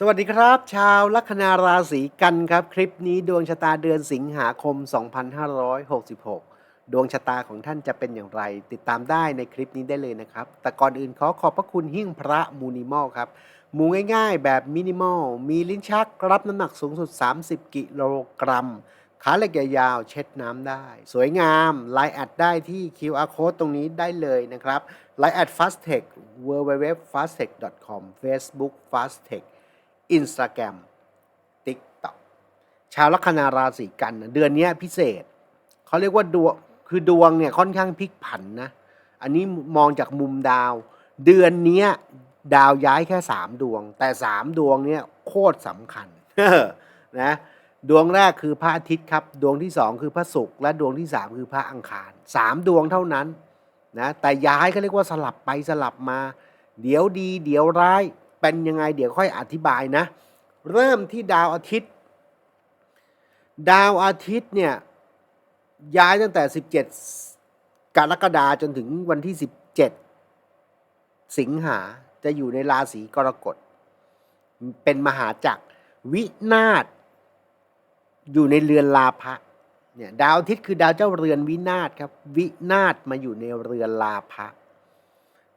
สวัสดีครับ ชาวลัคนาราศีกันครับ คลิปนี้ดวงชะตาเดือนสิงหาคม 2566 ดวงชะตาของท่านจะเป็นอย่างไร ติดตามได้ในคลิปนี้ได้เลยนะครับ แต่ก่อนอื่นขอขอบพระคุณหิ้งพระมูนิมอลครับหมูง่ายๆ แบบมินิมอล มีลิ้นชักรับน้ำหนักสูงสุด 30 กิโลกรัมขาเหล็กยาวๆเช็ดน้ำได้ สวยงามไลน์แอดได้ที่ QR code ตรงนี้ได้เลยนะครับไลน์แอด fastech www.fastech.com Facebook fastech Instagram TikTok ชาวลัคนาราศีกัน เดือนนี้พิเศษ เขาเรียกว่าดวงคือดวงเนี่ยค่อนข้างพลิกผันนะ อันนี้มองจากมุมดาว เดือนนี้ดาวย้ายแค่สามดวง แต่สามดวงเนี่ยโคตรสำคัญนะดวงแรกคือพระอาทิตย์ครับ ดวงที่สองคือพระศุกร์และดวงที่สามคือพระอังคารสามดวงเท่านั้นนะแต่ย้ายเขาเรียกว่าสลับไปสลับมา เดี๋ยวดี เดี๋ยวร้าย เป็นยังไงเดี๋ยวค่อยอธิบายนะ เริ่มที่ดาวอาทิตย์ ดาวอาทิตย์เนี่ยย้ายตั้งแต่ 17 กรกฎาจนถึงวันที่ 17 สิงหาจะอยู่ในราศีกรกฎ เป็นมหาจักรวินาศอยู่ในเรือนลาภะเนี่ยดาวอาทิตย์คือดาวเจ้าเรือนวินาศครับ วินาศมาอยู่ในเรือนลาภะ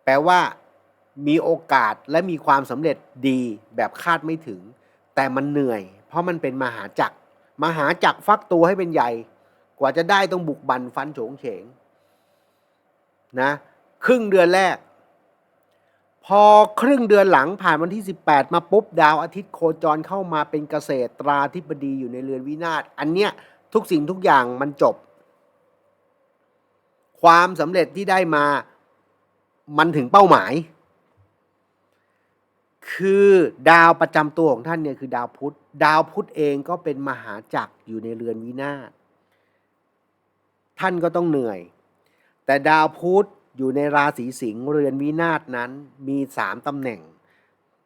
แปลว่า มีโอกาสและมีความสำเร็จดีแบบคาดไม่ถึง แต่มันเหนื่อย เพราะมันเป็นมหาจักรมหาจักรฟักตัวให้เป็นใหญ่ กว่าจะได้ต้องบุกบันฟันโฉงเฉงนะครึ่งเดือนแรก พอครึ่งเดือนหลังผ่านวันที่ 18 มาปุ๊บดาวอาทิตย์โคจรเข้ามาเป็นเกษตรตราธิบดีอยู่ในเรือนวินาศอันเนี้ยทุกสิ่งทุกอย่างมันจบ ความสำเร็จที่ได้มามันถึงเป้าหมาย คือดาวประจำตัวของท่านเนี่ยคือดาวพุธ ดาวพุธเองก็เป็นมหาจักรอยู่ในเรือนวินาศท่านก็ต้องเหนื่อย แต่ดาวพุธอยู่ในราศีสิงห์เรือนวินาศนั้นมีสามตำแหน่ง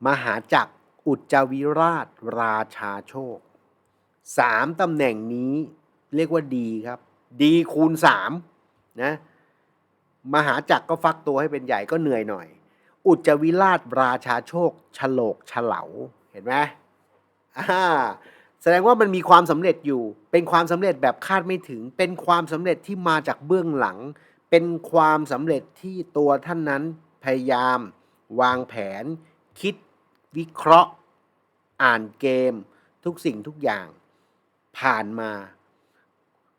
มหาจักรอุจจวิราชราชาโชคสามตำแหน่งนี้เรียกว่าดีครับ ดีคูณสามนะมหาจักรก็ฟักตัวให้เป็นใหญ่ก็เหนื่อยหน่อย อุจจวิราชราชาโชคฉลกฉลาเห็นไหมอ่าแสดงว่ามันมีความสำเร็จอยู่ เป็นความสำเร็จแบบคาดไม่ถึง เป็นความสำเร็จที่มาจากเบื้องหลัง เป็นความสำเร็จที่ตัวท่านนั้นพยายาม วางแผน คิด วิเคราะห์ อ่านเกม ทุกสิ่งทุกอย่าง ผ่านมา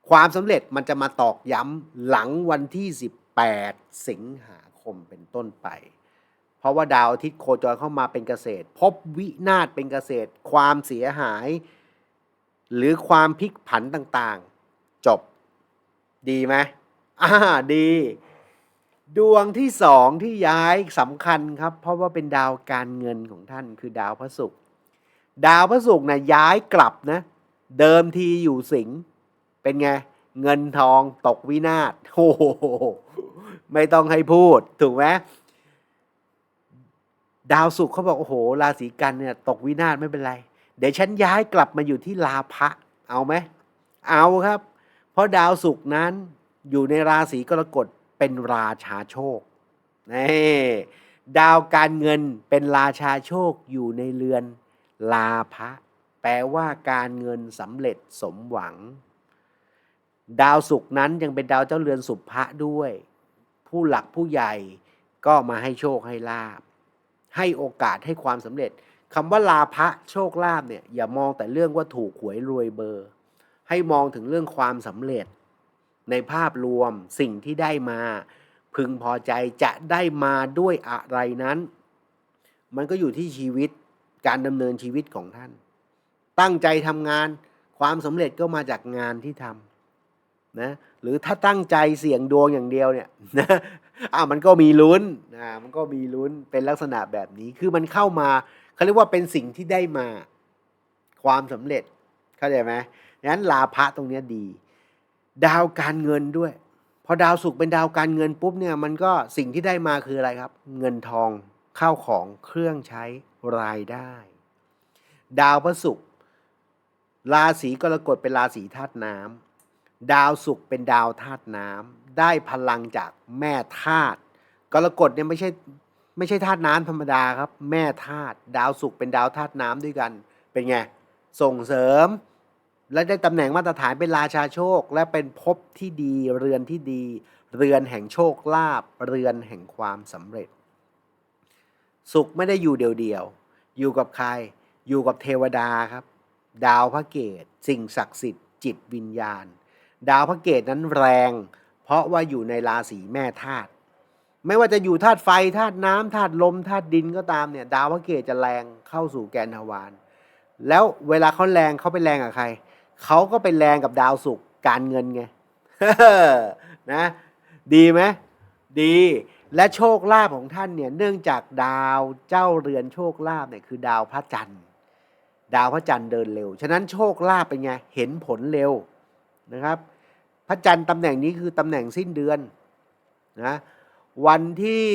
ความสำเร็จมันจะมาตอกย้ำหลังวันที่ 18 สิงหาคมเป็นต้นไป ราะว่าดาวอาทิตย์โคจรเข้ามาเป็นเกษตร พบวินาศเป็นเกษตร ความเสียหาย หรือความพลิกผันต่างๆ จบ ดีไหมอ่าดี ดวงที่สองที่ย้ายสำคัญครับ เพราะว่าเป็นดาวการเงินของท่านคือดาวพระศุกร์ดาวพระศุกร์นะย้ายกลับนะ เดิมทีอยู่สิงเป็นไง เงินทองตกวินาศโอ้โหไม่ต้องให้พูด ถูกไหม ดาวศุกร์เขาบอกโอ้โห ราศีกันเนี่ยตกวินาศไม่เป็นไร เดี๋ยวฉันย้ายกลับมาอยู่ที่ลาภะเอาไหมเอาครับ เพราะดาวศุกร์นั้นอยู่ในราศีกรกฎเป็นราชาโชคนี่ดาวการเงินเป็นราชาโชคอยู่ในเรือนลาภะแปลว่าการเงินสำเร็จสมหวัง ดาวศุกร์นั้นยังเป็นดาวเจ้าเรือนสุภะด้วย ผู้หลักผู้ใหญ่ก็มาให้โชคให้ลาบ ให้โอกาสให้ความสำเร็จคำว่าลาภะโชคลาภเนี่ยอย่ามองแต่เรื่องว่าถูกหวยรวยเบอร์ ให้มองถึงเรื่องความสำเร็จ ในภาพรวมสิ่งที่ได้มา พึงพอใจจะได้มาด้วยอะไรนั้น มันก็อยู่ที่ชีวิตการดำเนินชีวิตของท่าน ตั้งใจทำงาน ความสำเร็จก็มาจากงานที่ทำ นะหรือถ้าตั้งใจเสี่ยงดวงอย่างเดียวเนี่ยนะอ่ามันก็มีลุ้นอ่ามันก็มีลุ้นเป็นลักษณะแบบนี้คือมันเข้ามาเขาเรียกว่าเป็นสิ่งที่ได้มาความสำเร็จเข้าใจไหมงั้นลาภะตรงเนี้ยดี ดาวการเงินด้วยพอดาวศุกร์เป็นดาวการเงินปุ๊บเนี่ยมันก็สิ่งที่ได้มาคืออะไรครับ เงินทองข้าวของเครื่องใช้รายได้ ดาวพระศุกร์ราศีกรกฎเป็นราศีธาตุน้ำ ดาวศุกร์เป็นดาวธาตุน้ำได้พลังจากแม่ธาตุกรกฎเนี่ยไม่ใช่ไม่ใช่ธาตุน้ำธรรมดาครับ แม่ธาตุดาวศุกร์เป็นดาวธาตุน้ำด้วยกัน เป็นไงส่งเสริม และได้ตำแหน่งมาตรฐานเป็นราชาโชค และเป็นภพที่ดีเรือนที่ดี เรือนแห่งโชคลาภเรือนแห่งความสำเร็จ สุขไม่ได้อยู่เดียวๆอยู่กับใคร อยู่กับเทวดาครับ ดาวพระเกตสิ่งศักดิ์สิทธิ์จิตวิญญาณ ดาวพระเกตนั้นแรง เพราะว่าอยู่ในราศีแม่ธาตุไม่ว่าจะอยู่ธาตุไฟธาตุน้ำธาตุลมธาตุดินก็ตามเนี่ยดาวพระเกตจะแรงเข้าสู่แกนทวารแล้วเวลาเขาแรงเขาไปแรงกับใครเขาก็ไปแรงกับดาวศุกร์การเงินไงนะดีไหมดีและโชคลาภของท่านเนี่ยเนื่องจากดาวเจ้าเรือนโชคลาภเนี่ยคือดาวพระจันทร์ดาวพระจันทร์เดินเร็ว ฉะนั้นโชคลาภเป็นไงเห็นผลเร็วนะครับ พระจันทร์ตำแหน่งนี้คือตำแหน่งสิ้นเดือนนะวันที่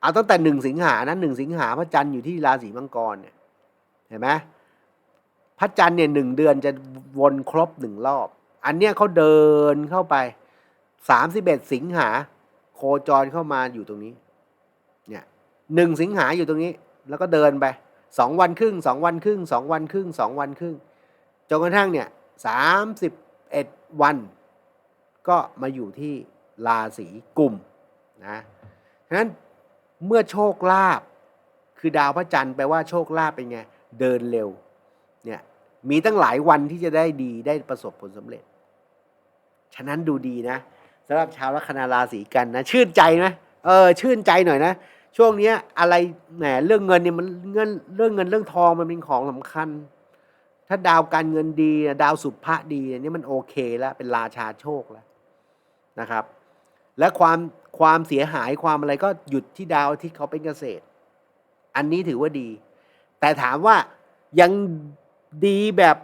เอาตั้งแต่หนึ่งสิงหานะหนึ่งสิงหาพระจันทร์อยู่ที่ราศีมังกรเนี่ยเห็นไหมพระจันทร์เนี่ยหนึ่งเดือนจะวนครบหนึ่งรอบ อันเนี้ยเขาเดินเข้าไปสามสิบเอ็ดสิงหา โคจรเข้ามาอยู่ตรงนี้ เนี่ยหนึ่งสิงหาอยู่ตรงนี้ แล้วก็เดินไปสองวันครึ่งสองวันครึ่งสองวันครึ่งสองวันครึ่งจนกระทั่งเนี่ยสามสิบ เอ็ดวัน ก็มาอยู่ที่ราศีกุมนะฉะนั้นเมื่อโชคลาภคือดาวพระจันทร์แปลว่าโชคลาภเป็นไง เดินเร็วเนี่ยมีตั้งหลายวันที่จะได้ดีได้ประสบผลสำเร็จ ฉะนั้นดูดีนะสำหรับชาวลัคนาราศีกันนะชื่นใจไหมเออชื่นใจหน่อยนะ ช่วงนี้อะไรแหมเรื่องเงินเนี่ยมันเงินเรื่องเงินเรื่องทองมันเป็นของสำคัญ ถ้าดาวการเงินดี ดาวสุภะดีเนี่ยมันโอเคแล้ว เป็นราชาโชคแล้วนะครับ และความความเสียหายความอะไรก็หยุดที่ดาวที่เขาเป็นเกษตร อันนี้ถือว่าดี แต่ถามว่ายังดีแบบ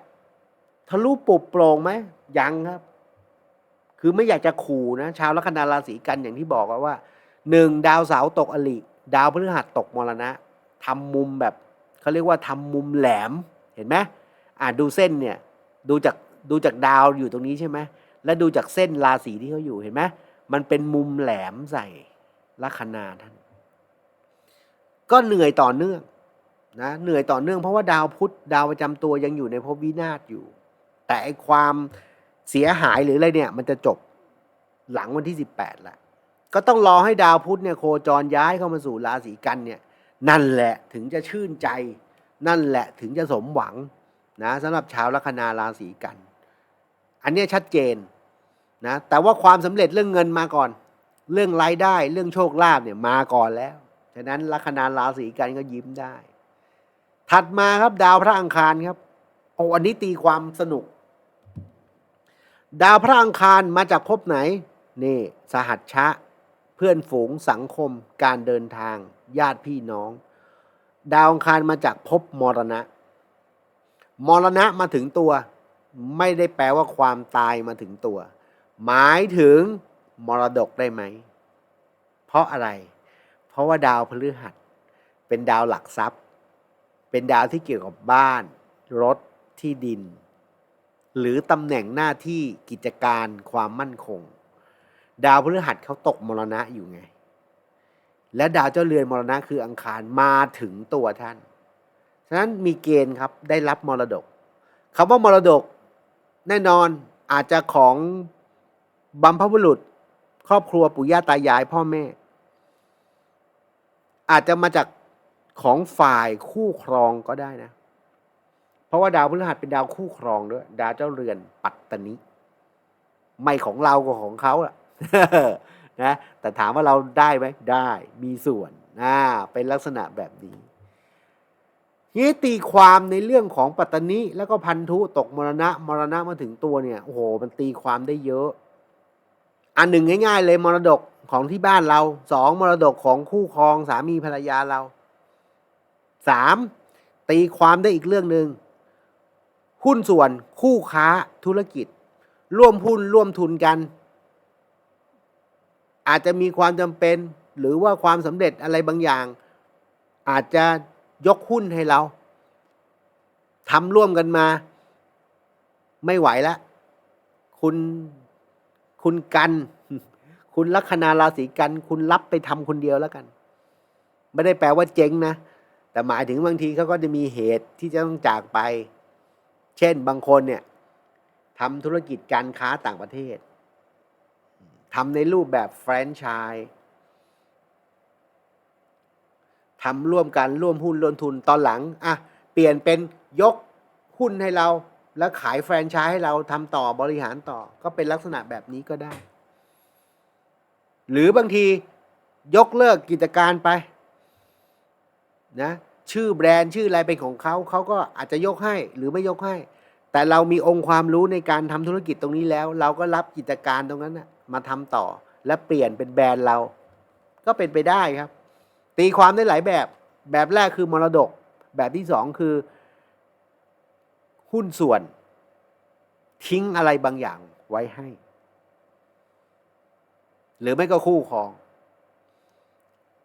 ทะลุปุบโปร่งไหมยังครับ คือไม่อยากจะขู่นะชาวลัคนาราศีกันอย่างที่บอกว่าหนึ่งดาวเสาตกอลิดาวพฤหัสตกมรณะทำมุมแบบเขาเรียกว่าทำมุมแหลมเห็นไหม อ่าดูเส้นเนี่ยดูจากดูจากดาวอยู่ตรงนี้ใช่ไหมและดูจากเส้นราศีที่เขาอยู่เห็นไหมมันเป็นมุมแหลมใส่ลัคนาท่าน ก็เหนื่อยต่อเนื่องนะเหนื่อยต่อเนื่องเพราะว่าดาวพุธดาวประจำตัวยังอยู่ในภพวินาศอยู่ แต่ไอความเสียหายหรืออะไรเนี่ย มันจะจบหลังวันที่สิบแปดละก็ต้องรอให้ดาวพุธเนี่ยโคจรย้ายเข้ามาสู่ราศีกันเนี่ย นั่นแหละถึงจะชื่นใจ นั่นแหละถึงจะสมหวัง นะสำหรับชาวลัคนาราศีกัน อันนี้ชัดเจนนะแต่ว่าความสำเร็จเรื่องเงินมาก่อน เรื่องรายได้เรื่องโชคลาภเนี่ยมาก่อนแล้วฉะนั้นลัคนาราศีกันก็ยิ้มได้ ถัดมาครับดาวพระอังคารครับโอ้อันนี้ตีความสนุก ดาวพระอังคารมาจากภพไหนนี่สหัชชะ เพื่อนฝูงสังคม การเดินทาง ญาติพี่น้อง ดาวอังคารมาจากภพมรณะ มรณะมาถึงตัว ไม่ได้แปลว่าความตายมาถึงตัว หมายถึงมรดกได้ไหม เพราะอะไร เพราะว่าดาวพฤหัส เป็นดาวหลักทรัพย์ เป็นดาวที่เกี่ยวกับบ้าน รถที่ดิน หรือตำแหน่งหน้าที่กิจการความมั่นคง ดาวพฤหัสเขาตกมรณะอยู่ไง และดาวเจ้าเรือนมรณะคืออังคารมาถึงตัวท่าน ฉะนั้นมีเกณฑ์ครับได้รับมรดกคำว่ามรดกแน่นอนอาจจะของบัมพบุรุษ ครอบครัวปู่ย่าตายายพ่อแม่ อาจจะมาจากของฝ่ายคู่ครองก็ได้นะ เพราะว่าดาวพฤหัสเป็นดาวคู่ครองด้วย ดาวเจ้าเรือนปัตตนิ ไม่ของเราก็ของเขาอะนะแต่ถามว่าเราได้ไหมได้มีส่วนนะเป็นลักษณะแบบนี้ นี่ตีความในเรื่องของปัตตนิแล้วก็พันธุตกมรณะมรณะมาถึงตัวเนี่ยโอ้โหมันตีความได้เยอะ อันหนึ่งง่าย ๆ เลยมรดกของที่บ้านเราสองมรดกของคู่ครองสามีภรรยาเราสามตีความได้อีกเรื่องหนึ่งหุ้นส่วนคู่ค้าธุรกิจ ร่วมหุ้นร่วมทุนกัน อาจจะมีความจำเป็นหรือว่าความสำเร็จอะไรบางอย่าง อาจจะ ยกหุ้นให้เราทำร่วมกันมา ไม่ไหวแล้วคุณคุณกัน คุณลัคนาราศีกัน คุณรับไปทำคนเดียวแล้วกัน ไม่ได้แปลว่าเจ๊งนะ แต่หมายถึงบางทีเขาก็จะมีเหตุที่จะต้องจากไป เช่นบางคนเนี่ยทำธุรกิจการค้าต่างประเทศทำในรูปแบบแฟรนไชส์ ทำร่วมกันร่วมหุ้นร่วมทุนตอนหลังอะเปลี่ยนเป็นยกหุ้นให้เรา แล้วขายแฟรนไชส์ให้เราทำต่อบริหารต่อก็เป็นลักษณะแบบนี้ก็ได้ หรือบางทียกเลิกกิจการไปนะชื่อแบรนด์ชื่ออะไรเป็นของเขาเขาก็อาจจะยกให้หรือไม่ยกให้ แต่เรามีองค์ความรู้ในการทำธุรกิจตรงนี้แล้ว เราก็รับกิจการตรงนั้นนะมาทำต่อ และเปลี่ยนเป็นแบรนด์เรา ก็เป็นไปได้ครับ ตีความได้หลายแบบ แบบแรกคือมรดก แบบที่สองคือ หุ้นส่วน ทิ้งอะไรบางอย่างไว้ให้ หรือไม่ก็คู่ครอง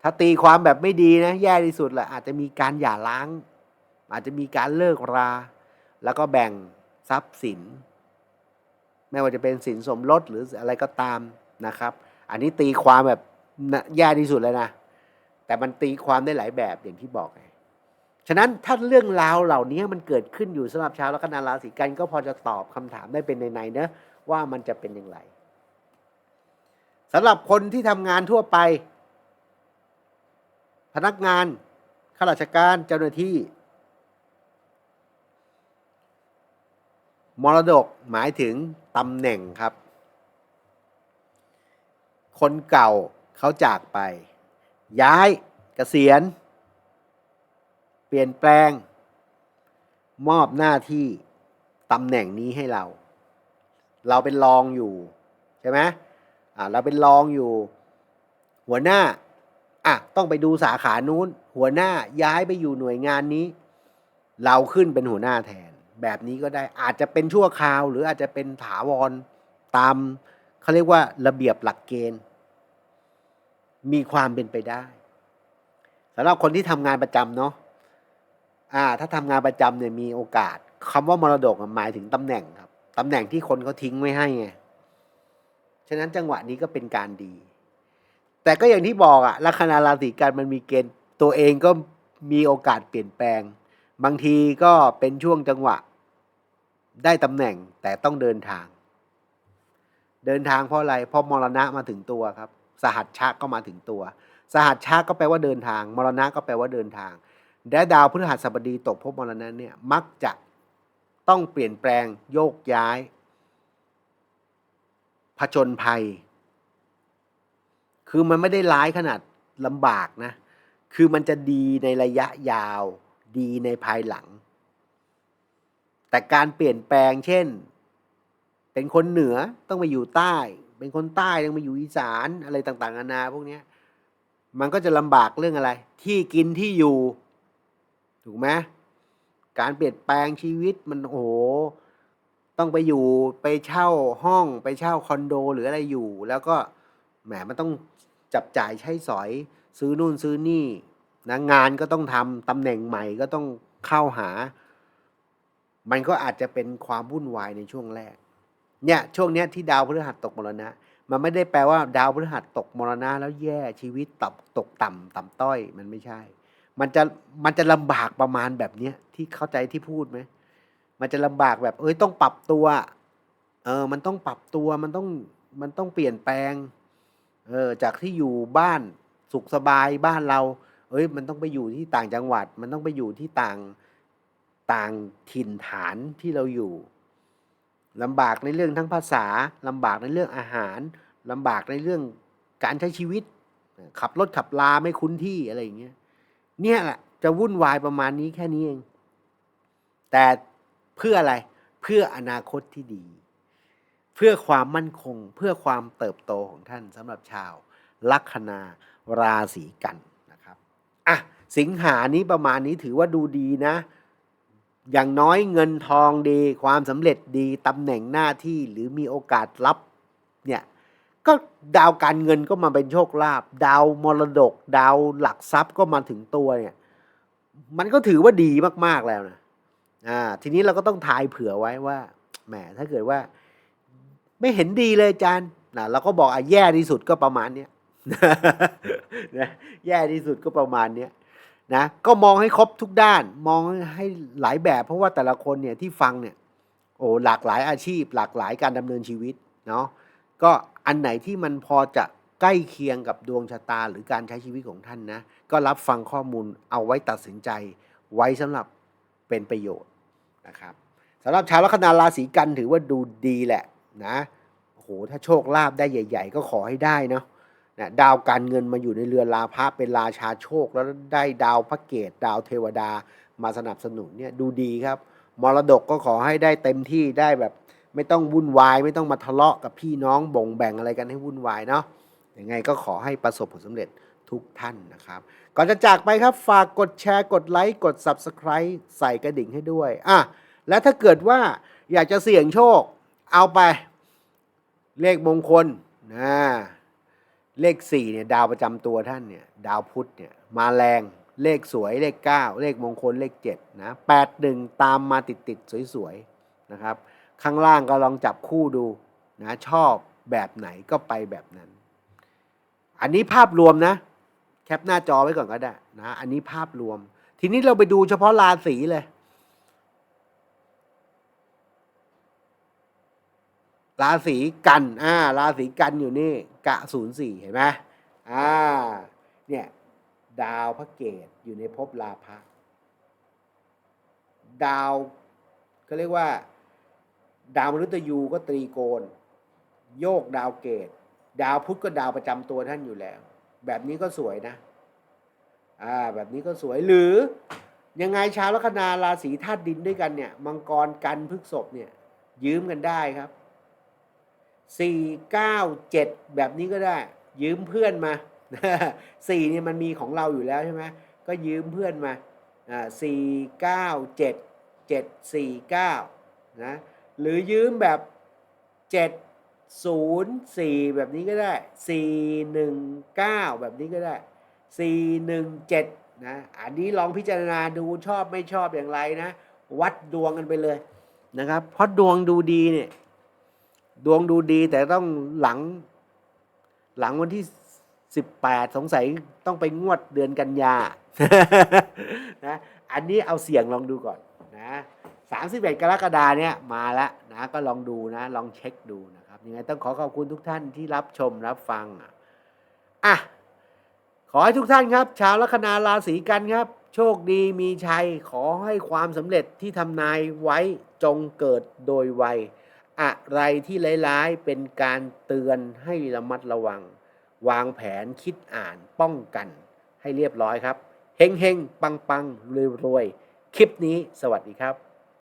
ถ้าตีความแบบไม่ดีนะ แย่ที่สุดแหละอาจจะมีการหย่าร้าง อาจจะมีการเลิกรา แล้วก็แบ่งทรัพย์สิน ไม่ว่าจะเป็นสินสมรสหรืออะไรก็ตามนะครับ อันนี้ตีความแบบแย่ที่สุดเลยนะ แต่มันตีความได้หลายแบบอย่างที่บอกไงฉะนั้นถ้าเรื่องราวเหล่านี้มันเกิดขึ้นอยู่สำหรับชาวลัคนาราศีกันก็พอจะตอบคำถามได้เป็นในๆเนะว่ามันจะเป็นอย่างไรสำหรับคนที่ทำงานทั่วไป พนักงานข้าราชการเจ้าหน้าที่ มรดกหมายถึงตำแหน่งครับ คนเก่าเขาจากไป ย้ายเกษียณ เปลี่ยนแปลง มอบหน้าที่ตำแหน่งนี้ให้เรา เราเป็นรองอยู่ ใช่ไหมอ่าเราเป็นรองอยู่ หัวหน้าอะต้องไปดูสาขานู้น หัวหน้าย้ายไปอยู่หน่วยงานนี้ เราขึ้นเป็นหัวหน้าแทน แบบนี้ก็ได้อาจจะเป็นชั่วคราว หรืออาจจะเป็นถาวรตามเขาเรียกว่าระเบียบหลักเกณฑ์ มีความเป็นไปได้สำหรับคนที่ทำงานประจำเนาะอ่า ถ้าทำงานประจำเนี่ยมีโอกาสคำว่ามรดกหมายถึงตำแหน่งครับตำแหน่งที่คนเขาทิ้งไว้ให้ไงฉะนั้นจังหวะนี้ก็เป็นการดี แต่ก็อย่างที่บอกอะลัคนาราศีกันมันมีเกณฑ์ตัวเองก็มีโอกาสเปลี่ยนแปลง บางทีก็เป็นช่วงจังหวะ ได้ตำแหน่งแต่ต้องเดินทาง เดินทางเพราะอะไรเพราะมรณะมาถึงตัวครับ สหัชชะก็มาถึงตัว สหัชชะก็แปลว่าเดินทาง มรณะก็แปลว่าเดินทาง และดาวพฤหัสบดีตกภพมรณะเนี่ยมักจะต้องเปลี่ยนแปลงโยกย้าย ผจญภัย คือมันไม่ได้ร้ายขนาดลำบากนะ คือมันจะดีในระยะยาว ดีในภายหลัง แต่การเปลี่ยนแปลงเช่น เป็นคนเหนือต้องไปอยู่ใต้ เป็นคนใต้ต้องไปอยู่อีสานอะไรต่างๆนานาพวกเนี้ยมันก็จะลำบากเรื่องอะไร ที่กินที่อยู่ ถูกไหมการเปลี่ยนแปลงชีวิตมันโอ้โหต้องไปอยู่ไปเช่าห้องไปเช่าคอนโดหรืออะไรอยู่ แล้วก็แหมมันต้องจับจ่ายใช้สอยซื้อนู่นซื้อนี่นะงานก็ต้องทำตำแหน่งใหม่ก็ต้องเข้าหา มันก็อาจจะเป็นความวุ่นวายในช่วงแรก เนี่ยช่วงเนี้ยที่ดาวพฤหัสตกมรณะ มันไม่ได้แปลว่าดาวพฤหัสตกมรณะแล้วแย่ชีวิตตกตกต่ำต่ำต้อยมันไม่ใช่ มันจะมันจะลำบากประมาณแบบเนี้ยที่เข้าใจที่พูดไหมมันจะลำบากแบบเอ้ยต้องปรับตัว เออ มันต้องปรับตัวมันต้องมันต้องเปลี่ยนแปลง เออจากที่อยู่บ้านสุขสบายบ้านเรา เอ้ย มันต้องไปอยู่ที่ต่างจังหวัด มันต้องไปอยู่ที่ต่างต่างถิ่นฐานที่เราอยู่ ลำบากในเรื่องทั้งภาษาลำบากในเรื่องอาหารลำบากในเรื่องการใช้ชีวิต ขับรถขับลาไม่คุ้นที่อะไรอย่างเงี้ยเนี่ยแหละจะวุ่นวายประมาณนี้แค่นี้เอง แต่เพื่ออะไรเพื่ออนาคตที่ดี เพื่อความมั่นคง เพื่อความเติบโตของท่านสำหรับชาวลัคนาราศีกันนะครับอะสิงหานี้ประมาณนี้ถือว่าดูดีนะ อย่างน้อยเงินทองดีความสำเร็จดีตำแหน่งหน้าที่หรือมีโอกาสรับเนี่ยก็ดาวการเงินก็มาเป็นโชคลาภดาวมรดก ดาวหลักทรัพย์ก็มาถึงตัวเนี่ยมันก็ถือว่าดีมากๆแล้วนะอ่าทีนี้เราก็ต้องทายเผื่อไว้ว่าแหมถ้าเกิดว่า ไม่เห็นดีเลยอาจารย์นะเราก็บอกอะแย่ที่สุดก็ประมาณเนี้ยนะแย่ที่สุดก็ประมาณเนี้ย นะก็มองให้ครบทุกด้าน มองให้หลายแบบ เพราะว่าแต่ละคนเนี่ยที่ฟังเนี่ยโอ้หลากหลายอาชีพ หลากหลายการดำเนินชีวิตเนาะก็อันไหนที่มันพอจะใกล้เคียงกับดวงชะตาหรือการใช้ชีวิตของท่านนะ ก็รับฟังข้อมูลเอาไว้ตัดสินใจ ไว้สำหรับเป็นประโยชน์นะครับสำหรับชาวลัคนาราศีกันถือว่าดูดีแหละนะโอ้โหถ้าโชคลาภได้ใหญ่ ๆ ก็ขอให้ได้เนาะ นะดาวการเงินมาอยู่ในเรือนลาภะเป็นราชาโชค แล้วได้ดาวพระเกตดาวเทวดามาสนับสนุนเนี่ยดูดีครับ มรดกก็ขอให้ได้เต็มที่ได้แบบ ไม่ต้องวุ่นวาย ไม่ต้องมาทะเลาะกับพี่น้องบ่งแบ่งอะไรกันให้วุ่นวายเนาะยังไงก็ขอให้ประสบผลสำเร็จทุกท่านนะครับ ก่อนจะจากไปครับฝากกดแชร์กดไลค์กด Subscribe ใส่กระดิ่งให้ด้วยอะและถ้าเกิดว่าอยากจะเสี่ยงโชค เอาไป เลขมงคลนะ เลข4เนี่ยดาวประจำตัวท่านเนี่ยดาวพุธเนี่ยมาแรงเลขสวยเลข 9 เลขมงคลเลข7นะ81ตามมาติดติดสวยๆนะครับ ข้างล่างก็ลองจับคู่ดูนะชอบแบบไหนก็ไปแบบนั้น อันนี้ภาพรวมนะ แคปหน้าจอไว้ก่อนก็ได้นะอันนี้ภาพรวม ทีนี้เราไปดูเฉพาะราศีเลย ราศีกันอ่าราศีกันอยู่นี่ กะศูนย์สี่เห็นไหมอ่าเนี่ยดาวพระเกตอยู่ในภพลาภะดาวเขาเรียกว่า ดาวมฤตยูก็ตรีโกณโยกดาวเกต ดาวพุธก็ดาวประจำตัวท่านอยู่แล้ว แบบนี้ก็สวยนะอ่าแบบนี้ก็สวยหรือยังไงชาวลัคนาราศีธาตุดินด้วยกันเนี่ย มังกรกันพฤกษบเนี่ย ยืมกันได้ครับ สี่เก้าเจ็ดแบบนี้ก็ได้ ยืมเพื่อนมาสี่เนี่ยมันมีของเราอยู่แล้วใช่ไหมก็ยืมเพื่อนมาอ่าสี่เก้าเจ็ดเจ็ดสี่เก้านะหรือยืมแบบเจ็ดศูนย์สี่แบบนี้ก็ได้สี่หนึ่งเก้าแบบนี้ก็ได้สี่หนึ่งเจ็ดนะอันนี้ลองพิจารณาดูชอบไม่ชอบอย่างไรนะ วัดดวงกันไปเลยนะครับ เพราะดวงดูดีเนี่ย ดวงดูดีแต่ต้องหลัง หลังวันที่สิบแปดสงสัยต้องไปงวดเดือนกันยานะอันนี้เอาเสี่ยงลองดูก่อนนะสามสิบเอ็ดกรกฎาเนี่ยมาแล้วนะก็ลองดูนะ ลองเช็คดูนะครับยังไงต้องขอขอบคุณทุกท่านที่รับชมรับฟังอะอะขอให้ทุกท่านครับ ชาวลัคนาราศีกันครับ โชคดีมีชัยขอให้ความสำเร็จที่ทำนายไว้จงเกิดโดยไว อะไรที่ร้ายๆ เป็นการเตือนให้ระมัดระวัง วางแผนคิดอ่านป้องกัน ให้เรียบร้อยครับ เฮงเฮงปังปังรวยรวยคลิปนี้สวัสดีครับ